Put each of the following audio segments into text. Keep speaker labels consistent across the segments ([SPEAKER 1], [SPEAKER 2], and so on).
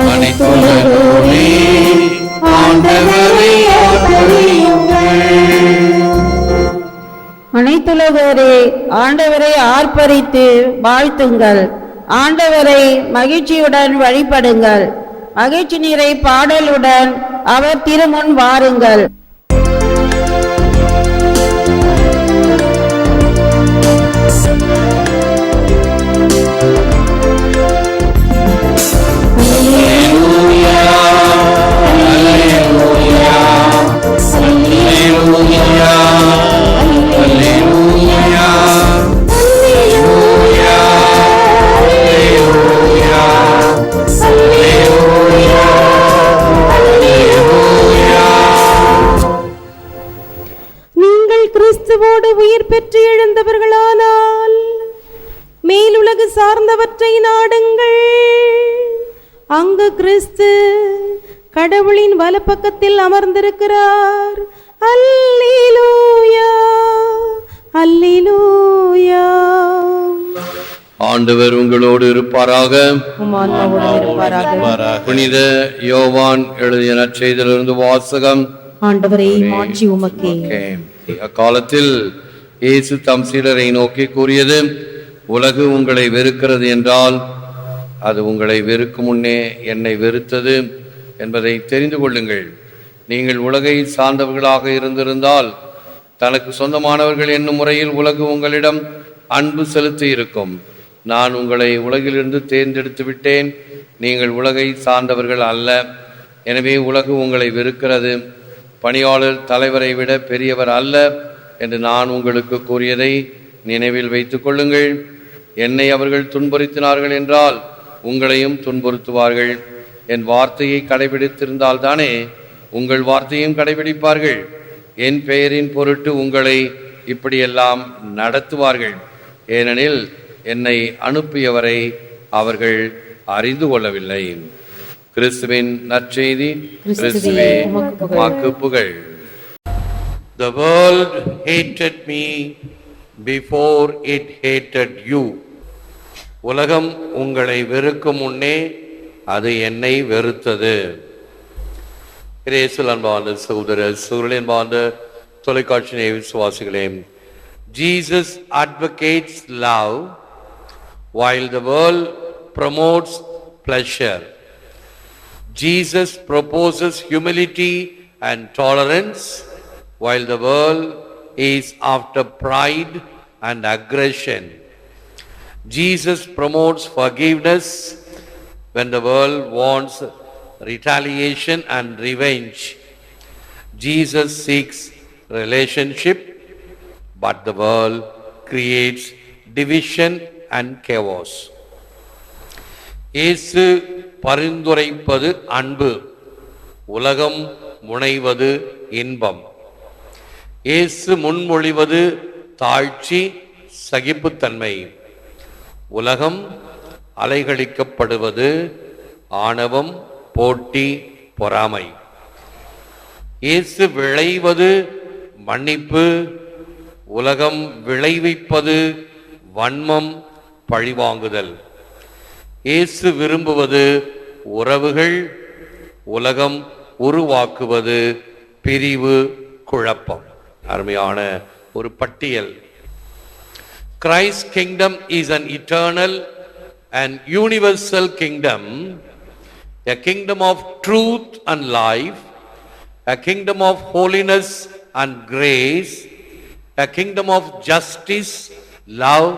[SPEAKER 1] அனைத்துலகோரே ஆண்டவரை
[SPEAKER 2] அனைத்துலகோரே ஆண்டவரை ஆர்ப்பரித்து வாழ்த்துங்கள். ஆண்டவரை மகிழ்ச்சியுடன் வழிபடுங்கள். மகிழ்ச்சி நிறை பாடலுடன் அவர் திருமுன் வாருங்கள்.
[SPEAKER 3] கிறிஸ்துவோடு உயிர் பெற்று எழுந்தவர்களானால் மேலுலகு சார்ந்தவற்றை நாடுங்கள். அங்கு கிறிஸ்து கடவுளின் வலப்பக்கத்தில் அமர்ந்திருக்கிறார். அல்லேலூயா அல்லேலூயா.
[SPEAKER 1] ஆண்டவர் உங்களோடு இருப்பாராக. புனித யோவான் எழுதிய நற்செய்தியிலிருந்து வாசகம்.
[SPEAKER 3] ஆண்டவரே மாட்சி உமக்கே.
[SPEAKER 1] அக்காலத்தில் இயேசு தம் சீடரை நோக்கி கூறியது உலகு உங்களை வெறுக்கிறது என்றால் அது உங்களை வெறுக்கும் முன்னே என்னை வெறுத்தது என்பதை தெரிந்து கொள்ளுங்கள். நீங்கள் உலகை சார்ந்தவர்களாக இருந்திருந்தால் தனக்கு சொந்தமானவர்கள் என்னும் முறையில் உலகு உங்களிடம் அன்பு செலுத்தி இருக்கும் நான் உங்களை உலகிலிருந்து தேர்ந்தெடுத்து விட்டேன். நீங்கள் உலகை சார்ந்தவர்கள் அல்ல. எனவே உலகு உங்களை வெறுக்கிறது. பணியாளர் தலைவரை விட பெரியவர் அல்ல என்று நான் உங்களுக்கு கூறியதை நினைவில் வைத்துக் கொள்ளுங்கள். என்னை அவர்கள் துன்புறுத்தினார்கள் என்றால் உங்களையும் துன்புறுத்துவார்கள். என் வார்த்தையை கடைபிடித்திருந்தால்தானே உங்கள் வார்த்தையும் கடைபிடிப்பார்கள். என் பெயரின் பொருட்டு உங்களை இப்படியெல்லாம் நடத்துவார்கள். ஏனெனில் என்னை அனுப்பியவரை அவர்கள் அறிந்து கொள்ளவில்லை. கிறிஸ்துவின் நற்செய்தி கிறிஸ்துவே உமக்கு புகழ் The world hated me before it hated you. உலகம் உங்களை வெறுக்கும் முன்னே அது என்னை வெறுத்தது இயேசுவில் அன்பான சகோதர அன்பான தொலைக்காட்சி விசுவாசிகளே Jesus advocates love while the world promotes pleasure. Jesus proposes humility and tolerance while the world is after pride and aggression. Jesus promotes forgiveness when the world wants retaliation and revenge. Jesus seeks relationship, but the world creates division and chaos. இயேசு பரிந்துரைப்பது அன்பு. உலகம் முனைவது இன்பம். இயேசு முன்மொழிவது தாழ்ச்சி சகிப்புத்தன்மை. உலகம் அலைகழிக்கப்படுவது ஆணவம் போட்டி பொறாமை. இயேசு விளைவது மன்னிப்பு. உலகம் விளைவிப்பது வன்மம் பழிவாங்குதல். இயேசு விரும்புவது உறவுகள் உலகம் உருவாக்குவது பிரிவு குழப்பம் அருமையான ஒரு பட்டியல் Christ kingdom is an eternal and universal kingdom a kingdom of truth and life a kingdom of holiness and grace a kingdom of justice love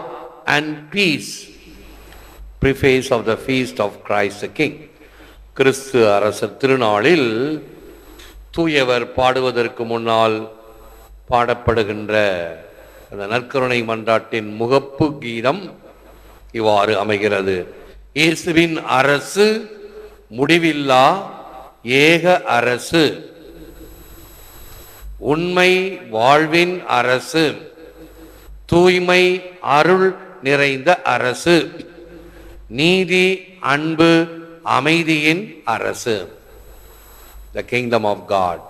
[SPEAKER 1] and peace preface of the feast of Christ king கிறிஸ்து அரசர் திருநாளில் தூயவர் பாடுவதற்கு முன்னால் பாடப்படுகின்ற அந்த நற்கருணை மன்றாட்டின் முகப்பு கீதம் இவ்வாறு அமைகிறது. இயேசுவின் அரசு முடிவில்லா ஏக அரசு. உண்மை வாழ்வின் அரசு. தூய்மை அருள் நிறைந்த அரசு. நீதி அன்பு அமைதியின் அரசு. The kingdom of God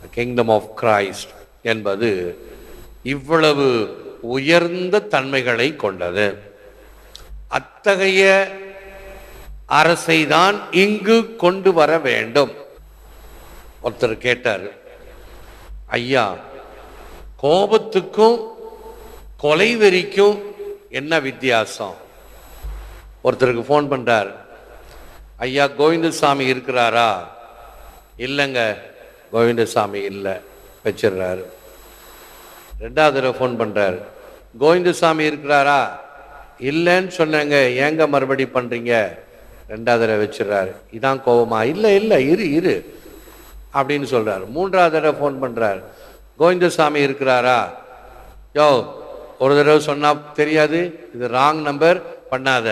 [SPEAKER 1] the kingdom of Christ என்பது இவ்வளவு உயர்ந்த தன்மைகளை கொண்டது. அத்தகைய அரசை தான் இங்கு கொண்டு வர வேண்டும். ஒருத்தர் கேட்டார் ஐயா கோபத்துக்கும் கொலைவெறிக்கும் என்ன வித்தியாசம்? ஒருத்தருக்கு ஃபோன் பண்ணுறார் ஐயா கோவிந்தசாமி இருக்கிறாரா? இல்லைங்க கோவிந்தசாமி இல்லை வச்சிடுறாரு. ரெண்டாவது தடவை ஃபோன் பண்ணுறாரு கோவிந்தசாமி இருக்கிறாரா? இல்லைன்னு சொன்னேங்க ஏங்க மறுபடி பண்ணுறீங்க ரெண்டாவது தடவை வச்சிடுறாரு. இதான் கோபமா இல்லை இல்லை இரு இரு அப்படின்னு சொல்கிறார் மூன்றாவது தடவை ஃபோன் பண்ணுறார் கோவிந்தசாமி இருக்கிறாரா? யோ ஒரு தடவை சொன்னால் தெரியாது. இது ராங் நம்பர் பண்ணாத.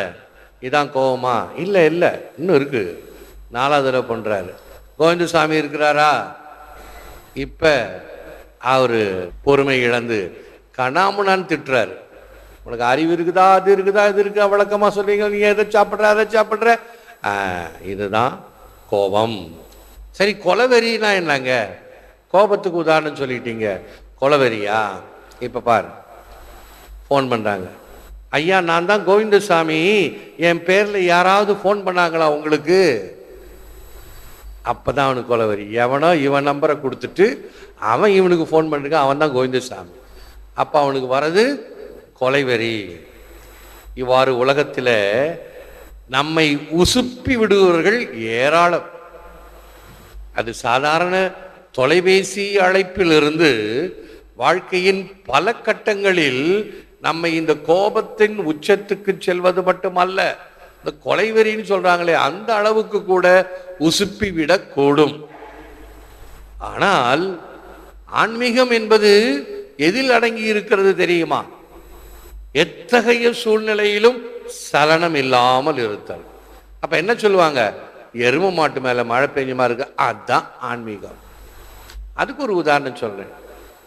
[SPEAKER 1] இதான் கோவமா? இல்லை இல்லை. இன்னும் இருக்குது நாலாவது தடவை பண்ணுறாரு கோவிந்தசாமி இருக்கிறாரா? இப்போ அவர் பொறுமை இழந்து கணாமுனான்னு திட்டுறாரு. உனக்கு அறிவு இருக்குதா? அது இருக்குதா? இது இருக்குதா விளக்கமாக சொல்லுவீங்க நீங்கள் எதை சாப்பிட்ற? அதை சாப்பிட்ற? ஆ, இதுதான் கோபம். சரி கொலவெறினா என்னங்க? கோபத்துக்கு உதாரணம் சொல்லிட்டீங்க. கொலவெறியா? இப்போ பாரு. ஃபோன் பண்ணுறாங்க ஐயா நான் தான் கோவிந்தசாமி. என் பேரில் யாராவது ஃபோன் பண்ணாங்களா உங்களுக்கு? அப்போ தான் அவனுக்கு கொலவரி எவனோ இவன் நம்பரை கொடுத்துட்டு அவன் இவனுக்கு ஃபோன் பண்ணிருக்கான் அவன் தான் கோவிந்தசாமி. அப்போ அவனுக்கு வர்றது கொலைவெறி இவ்வாறு உலகத்தில் நம்மை உசுப்பி விடுபவர்கள் ஏராளம். அது சாதாரண தொலைபேசி அழைப்பிலிருந்து வாழ்க்கையின் பல கட்டங்களில் நம்மை இந்த கோபத்தின் உச்சத்துக்கு செல்வது மட்டுமல்ல இந்த கொலைவெறின்னு சொல்றாங்களே அந்த அளவுக்கு கூட உசுப்பி விடக்கூடும். ஆனால் ஆன்மீகம் என்பது எதில் அடங்கி இருக்கிறது தெரியுமா? எத்தகைய சூழ்நிலையிலும் சலனம் இல்லாமல் இருத்தல். அப்ப என்ன சொல்லுவாங்க? எரும மாட்டு மேல மழை பெஞ்சுமா இருக்கு அதுதான் ஆன்மீகம். அதுக்கு ஒரு உதாரணம் சொல்றேன்.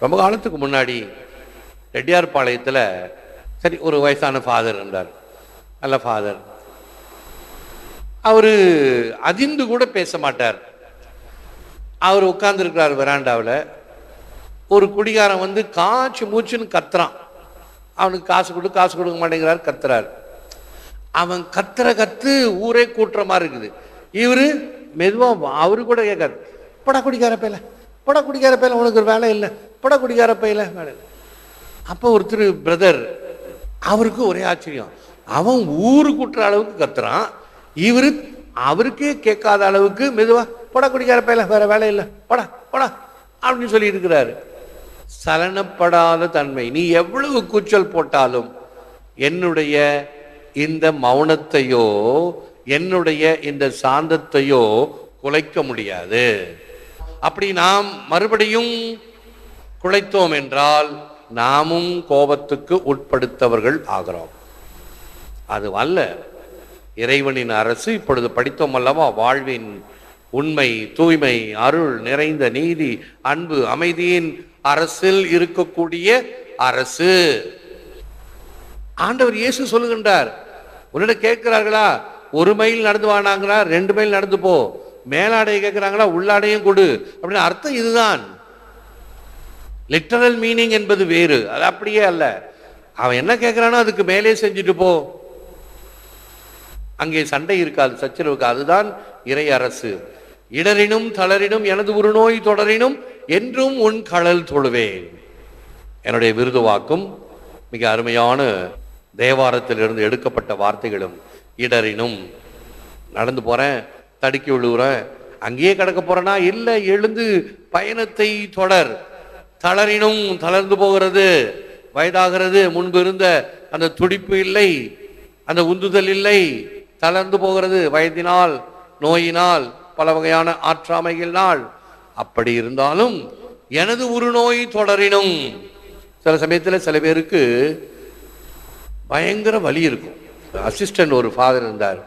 [SPEAKER 1] ரொம்ப காலத்துக்கு முன்னாடி ரெட்டியார் பாளையத்தில் சரி ஒரு வயசான ஃபாதர் இருந்தார். நல்ல ஃபாதர் அவர் அதிர்ந்து கூட பேச மாட்டார். அவர் உட்கார்ந்துருக்கிறார் வெராண்டாவில் ஒரு குடிகாரன் வந்து காய்ச்சி மூச்சுன்னு கத்துறான். அவனுக்கு காசு கொடு காசு கொடுக்க மாட்டேங்கிறார் கத்துறார். அவன் கத்துற கத்து ஊரே கூட்டுற மாதிரி இருக்குது. இவர் மெதுவாக அவரு கூட கேட்காது படா குடிக்கார பையில படா குடிக்கார பையில உனக்கு ஒரு வேலை இல்லை படா குடிக்கார பையில வேலை இல்லை அப்போ ஒருத்தர் பிரதர் அவருக்கு ஒரே ஆச்சரியம். அவன் ஊரு கூட்டுற அளவுக்கு கத்துறான். இவரு அவருக்கே கேட்காத அளவுக்கு மெதுவா படா குடிக்கார பையில வேற வேலை இல்லை. படா படா அப்படின்னு சொல்லி இருக்கிறாரு. சலனப்படாத தன்மை. நீ எவ்வளவு கூச்சல் போட்டாலும் என்னுடைய இந்த மௌனத்தையோ என்னுடைய இந்த சாந்தத்தையோ குலைக்க முடியாது. அப்படி நாம் மறுபடியும் குலைத்தோம் என்றால் நாமும் கோபத்துக்கு உட்படுத்தவர்கள் ஆகிறோம். அது அல்ல இறைவனின் அரசு இப்பொழுது படித்தோம் அல்லவா? வாழ்வின் உண்மை தூய்மை அருள் நிறைந்த நீதி அன்பு அமைதியின் அரசில் இருக்கக்கூடிய அரசு. ஆண்டவர் இயேசு சொல்லுகின்றார் உன்னிட கேட்கிறார்களா? ஒரு மைல் நடந்து வானாங்களா ரெண்டு மைல் நடந்து போ. மேலாடையை கேட்கிறாங்களா? உள்ளாடையும் கொடு. அப்படின்னு அர்த்தம் இதுதான். லிட்டரல் மீனிங் என்பது வேறு. அது அப்படியே அல்ல. அவன் என்ன கேட்கிறானோ அதுக்கு மேலே செஞ்சுட்டு போ. அங்கே சண்டை இருக்காது சச்சரவுக்கு அதுதான் இறை அரசு. இடரினும் தளரினும் எனது ஒரு நோய் தொடரினும் என்றும் உன் கடல் தொழுவேன். என்னுடைய விருது வாக்கும் மிக அருமையான தேவாரத்திலிருந்து எடுக்கப்பட்ட வார்த்தைகளும் இடரினும். நடந்து போறேன் தடுக்கி விழுகிறேன் அங்கேயே கிடக்க போறேனா? இல்லை எழுந்து பயணத்தை தொடர். தளரினும் தளர்ந்து போகிறது. வயதாகிறது முன்பு இருந்த அந்த துடிப்பு இல்லை அந்த உந்துதல் இல்லை தளர்ந்து போகிறது. வயதினால் நோயினால் பல வகையான ஆற்றாமைகளால் அப்படி இருந்தாலும் எனது ஒரு நோய் தொடரினும் சில சமயத்தில் சில பேருக்கு பயங்கர வலி இருக்கும். அசிஸ்டன்ட் ஒரு ஃபாதர் இருந்தார்.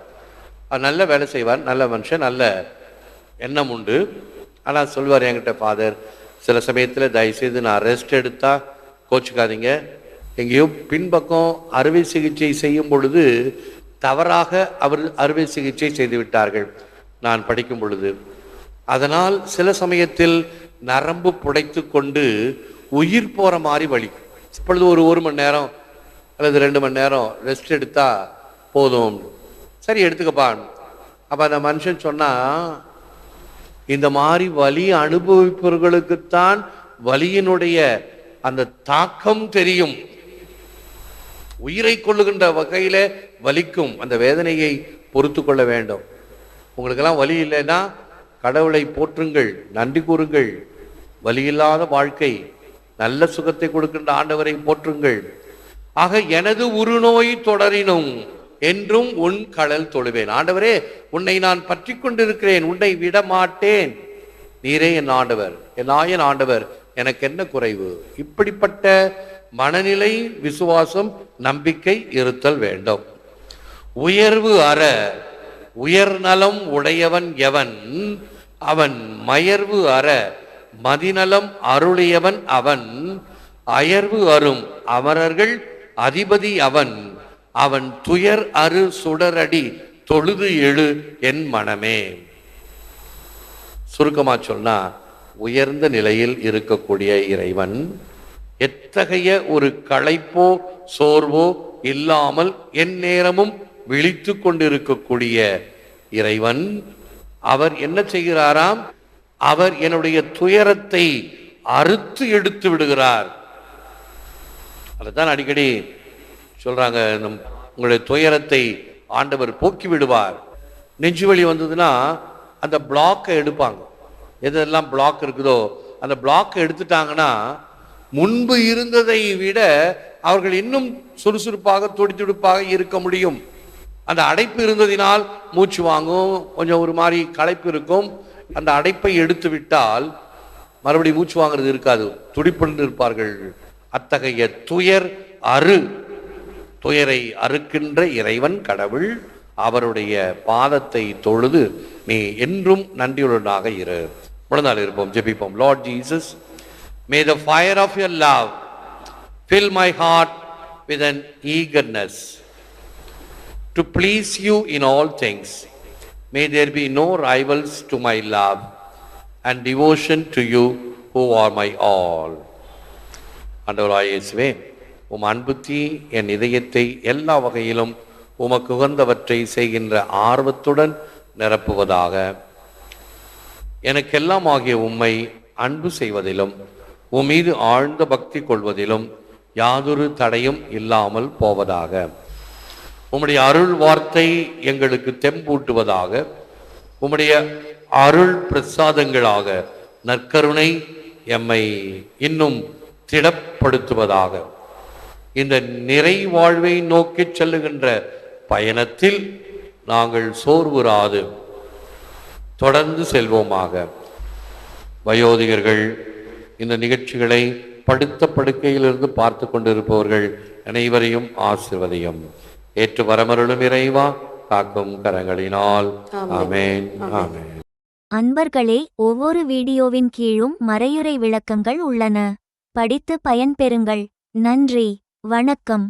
[SPEAKER 1] அவர் நல்ல வேலை செய்வார் நல்ல மனுஷன் நல்ல எண்ணம் உண்டு. ஆனால் சொல்வார் என்கிட்ட ஃபாதர் சில சமயத்தில் தயவுசெய்து நான் ரெஸ்ட் எடுத்தால் கோச்சுக்காதீங்க. எங்கேயோ பின்பக்கம் அறுவை சிகிச்சை செய்யும் பொழுது தவறாக அவர் அறுவை சிகிச்சை செய்து விட்டார்கள். நான் படிக்கும் பொழுது. அதனால் சில சமயத்தில் நரம்பு புடைத்து கொண்டு உயிர் போகிற மாதிரி வலிக்கும் இப்பொழுது ஒரு ஒரு மணி நேரம் அல்லது ரெண்டு மணி நேரம் ரெஸ்ட் எடுத்தால் போதும். சரி எடுத்துக்கப்பா. அப்போ அந்த மனுஷன் சொன்னால் இந்த மாதிரி வலி அனுபவிப்பவர்களுக்குத்தான் வலியினுடைய அந்த தாக்கம் தெரியும். உயிரை கொள்ளுகின்ற வகையில வலிக்கும். அந்த வேதனையை பொறுத்து கொள்ள வேண்டும். உங்களுக்கெல்லாம் வலி இல்லைன்னா கடவுளை போற்றுங்கள் நன்றி கூறுங்கள். வலியில்லாத வாழ்க்கை நல்ல சுகத்தை கொடுக்கின்ற ஆண்டவரை போற்றுங்கள். ஆக எனது உருநோய் தொடரினும் என்றும் உன் கடல் தொழுவேன். ஆண்டவரே உன்னை நான் பற்றி கொண்டிருக்கிறேன். உன்னை விட மாட்டேன் நீரே என் ஆண்டவர். என் ஆயன் ஆண்டவர். எனக்கு என்ன குறைவு? இப்படிப்பட்ட மனநிலை விசுவாசம் நம்பிக்கை இருத்தல் வேண்டும். உயர்வு அற உயர்நலம் உடையவன் எவன்? அவன் மயர்வு அற மதிநலம் அருளியவன் அவன். அயர்வு அரும் அமரர்கள் அதிபதி அவன். அவன் துயர் அரு சுடரடி தொழுது எழு என் மனமே. சுருக்கமா சொன்னா உயர்ந்த நிலையில் இருக்கக்கூடிய இறைவன் எத்தகைய ஒரு களைப்போ சோர்வோ இல்லாமல் என் நேரமும் விழித்து கொண்டிருக்கக்கூடிய இறைவன் அவர் என்ன செய்கிறாராம்? அவர் என்னுடைய துயரத்தை அறுத்து எடுத்து விடுகிறார். அதுதான் அடிக்கடி சொல்றாங்க உங்களுடைய துயரத்தை ஆண்டவர் போக்கி விடுவார். நெஞ்சு வலி வந்ததுன்னா அந்த பிளாக்கை எடுப்பாங்க. எதெல்லாம் பிளாக் இருக்குதோ அந்த பிளாக்கை எடுத்துட்டாங்கன்னா முன்பு இருந்ததை விட அவர்கள் இன்னும் சுறுசுறுப்பாக துடித்துடுப்பாக இருக்க முடியும். அந்த அடைப்பு இருந்ததினால் மூச்சு வாங்கும் கொஞ்சம் ஒரு மாதிரி களைப்பு இருக்கும். அந்த அடைப்பை எடுத்து விட்டால் மறுபடியும் மூச்சு வாங்குறது இருக்காது. துடிப்புடன் இருப்பார்கள். அத்தகைய துயர் அரு துயரை அறுக்கின்ற இறைவன் கடவுள் அவருடைய பாதத்தை தொழுது நீ என்றும் நன்றியுடனாக இரு முழந்தால் இருப்போம் ஜெபிப்போம் Lord Jesus may the fire of your love fill my heart with an eagerness to please you in all things may there be no rivals to my love and devotion to you who are my all ஆண்டவராயேசுவே உம் அன்புத்தி என் இதயத்தை எல்லா வகையிலும் உமக்கு உகந்தவற்றை செய்கின்ற ஆர்வத்துடன் நிரப்புவதாக. எனக்கெல்லாம் ஆகிய உம்மை அன்பு செய்வதிலும் உம் மீது ஆழ்ந்த பக்தி கொள்வதிலும் யாதொரு தடையும் இல்லாமல் போவதாக. உம்முடைய அருள் வார்த்தை எங்களுக்கு தெம்பூட்டுவதாக. உம்முடைய அருள் பிரசாதங்களாக நற்கருணை எம்மை இன்னும் திடப்படுத்துவதாக. இந்த நிறை வாழ்வை நோக்கிச் செல்லுகின்ற பயணத்தில் நாங்கள் சோர்வுறாது. தொடர்ந்து செல்வோமாக. வயோதிகர்கள் இந்த நிகழ்ச்சிகளை படுத்த படுக்கையிலிருந்து பார்த்து கொண்டிருப்பவர்கள் அனைவரையும் ஆசிர்வதையும். ஏற்று வரமருளும் இறைவா காக்கும் கரங்களினால். ஆமென். ஆமென்.
[SPEAKER 4] அன்பர்களே ஒவ்வொரு வீடியோவின் கீழும் மறையுறை விளக்கங்கள் உள்ளன. படித்து பயன்பெறுங்கள். நன்றி. வணக்கம்.